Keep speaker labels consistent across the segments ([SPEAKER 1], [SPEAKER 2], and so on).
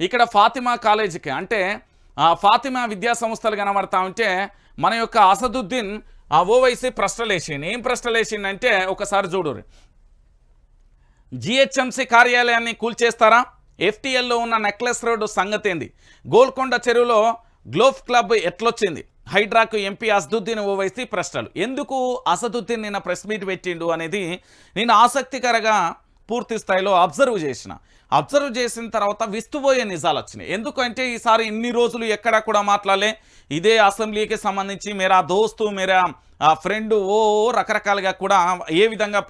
[SPEAKER 1] ఇక్కడ ఫాతిమా కాలేజీకి అంటే ఆ ఫాతిమా విద్యా సంస్థలు కనబడతా ఉంటే మన యొక్క అసదుద్దీన్ ఆ ఓవైసీ ప్రశ్నలేసింది ఏం ప్రశ్నలేసింది అంటే ఒకసారి చూడుర్రి. జిహెచ్ఎంసీ కార్యాలయాన్ని కూల్చేస్తారా? ఎఫ్టీఎల్లో ఉన్న నెక్లెస్ రోడ్డు సంగతి ఏంది? గోల్కొండ చెరువులో గ్లోఫ్ క్లబ్ ఎట్లొచ్చింది? హైడ్రాకు ఎంపీ అసదుద్దీన్ ఓవైసీ ప్రశ్నలు. ఎందుకు అసదుద్దీన్ నిన్న ప్రెస్ మీట్ పెట్టిండు అనేది నేను ఆసక్తికరంగా పూర్తి స్థాయిలో అబ్జర్వ్ చేసిన. అబ్జర్వ్ చేసిన తర్వాత విస్తుపోయే నిజాలు వచ్చినాయి. ఎందుకంటే ఈసారి ఇన్ని రోజులు ఎక్కడ కూడా మాట్లాడలే. ఇదే అసెంబ్లీకి సంబంధించి మేరా దోస్తు మేరా ఆ ఫ్రెండ్ ఓ రకరకాలుగా కూడా ఏ విధంగా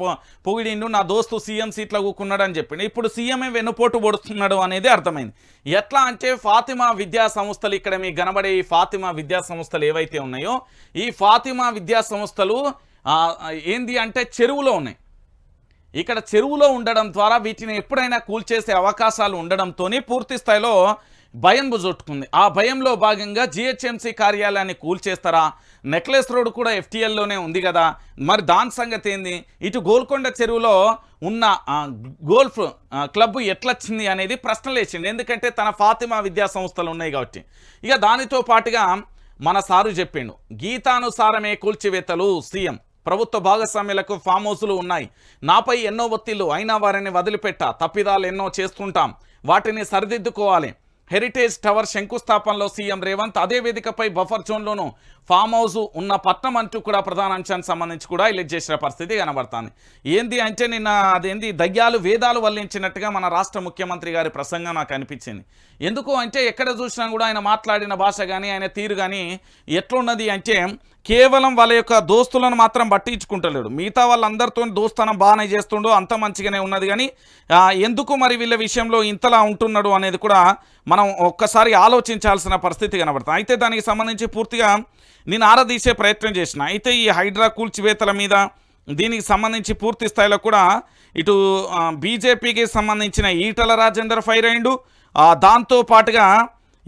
[SPEAKER 1] పొగిడిండు నా దోస్తు సీఎం సీట్లో కూకున్నాడు అని చెప్పిండు. ఇప్పుడు సీఎంఏ వెన్నుపోటు పొడుతున్నాడు అనేది అర్థమైంది. ఎట్లా అంటే ఫాతిమా విద్యా సంస్థలు ఇక్కడ మీకు కనబడే ఈ ఫాతిమా విద్యా సంస్థలు ఏవైతే ఉన్నాయో ఈ ఫాతిమా విద్యా సంస్థలు ఏంది అంటే చెరువులో ఉన్నాయి. ఇక్కడ చెరువులో ఉండడం ద్వారా వీటిని ఎప్పుడైనా కూల్చేసే అవకాశాలు ఉండడంతో పూర్తి స్థాయిలో భయం బుజొట్టుకుంది. ఆ భయంలో భాగంగా జిహెచ్ఎంసీ కార్యాలయాన్ని కూల్చేస్తారా? నెక్లెస్ రోడ్ కూడా ఎఫ్టీఎల్లోనే ఉంది కదా. మరి దాని సంగతి ఏంది? ఇటు గోల్కొండ చెరువులో ఉన్న గోల్ఫ్ క్లబ్ ఎట్లొచ్చింది అనేది ప్రశ్నలు వేసింది ఎందుకంటే తన ఫాతిమా విద్యా సంస్థలు ఉన్నాయి కాబట్టి. ఇక దానితో పాటుగా మన సారు చెప్పిండు. గీతానుసారమే కూల్చివేతలు సీఎం. ప్రభుత్వ భాగస్వామ్యులకు ఫామ్ హౌసులు ఉన్నాయి. నాపై ఎన్నో ఒత్తిళ్ళు అయినా వారిని వదిలిపెట్ట. తప్పిదాలు ఎన్నో చేస్తుంటాం. వాటిని సరిదిద్దుకోవాలి. హెరిటేజ్ టవర్ శంకుస్థాపనలో సీఎం రేవంత్ అదే వేదికపై బఫర్ జోన్లోనూ ఫామ్ హౌస్ ఉన్న పట్నం అంటూ కూడా ప్రధాన అంశానికి సంబంధించి కూడా ఇలా చేసిన పరిస్థితి కనబడుతుంది. ఏంది అంటే నిన్న అదేంది? దయ్యాలు వేదాలు వల్లించినట్టుగా మన రాష్ట్ర ముఖ్యమంత్రి గారి ప్రసంగం నాకు అనిపించింది. ఎందుకు అంటే ఎక్కడ చూసినా కూడా ఆయన మాట్లాడిన భాష కానీ ఆయన తీరు కానీ ఎట్లున్నది అంటే కేవలం వాళ్ళ యొక్క దోస్తులను మాత్రం పట్టించుకుంటలేడు. మిగతా వాళ్ళందరితో దోస్తానం బాగానే చేస్తుండో అంత మంచిగానే ఉన్నది కానీ ఎందుకు మరి వీళ్ళ విషయంలో ఇంతలా ఉంటున్నాడు అనేది కూడా మనం ఒక్కసారి ఆలోచించాల్సిన పరిస్థితి కనబడుతుంది. అయితే దానికి సంబంధించి పూర్తిగా నేను ఆరదీసే ప్రయత్నం చేసిన. అయితే ఈ హైడ్రా కూల్చివేతల మీద దీనికి సంబంధించి పూర్తి స్థాయిలో కూడా ఇటు బీజేపీకి సంబంధించిన ఈటల రాజేందర్ ఫైర్ అయిండు. దాంతో పాటుగా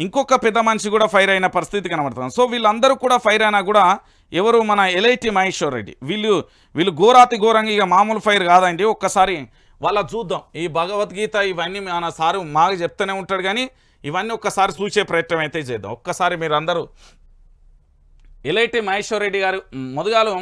[SPEAKER 1] ఇంకొక పెద్ద మనిషి కూడా ఫైర్ అయిన పరిస్థితి కనబడుతుంది. సో వీళ్ళందరూ కూడా ఫైర్ అయినా కూడా ఎవరు మన ఎలైటి మహేశ్వర్ రెడ్డి. వీళ్ళు వీళ్ళు ఘోరాతి ఘోరంగా ఇక మామూలు ఫైర్ కాదండి. ఒక్కసారి వాళ్ళ చూద్దాం. ఈ భగవద్గీత ఇవన్నీ మన సారు మాకు చెప్తూనే ఉంటాడు కానీ ఇవన్నీ ఒక్కసారి చూసే ప్రయత్నం అయితే చేద్దాం. ఒక్కసారి మీరు అందరూ ఎలైటి మహేశ్వర్ రెడ్డి గారు మొదగాలం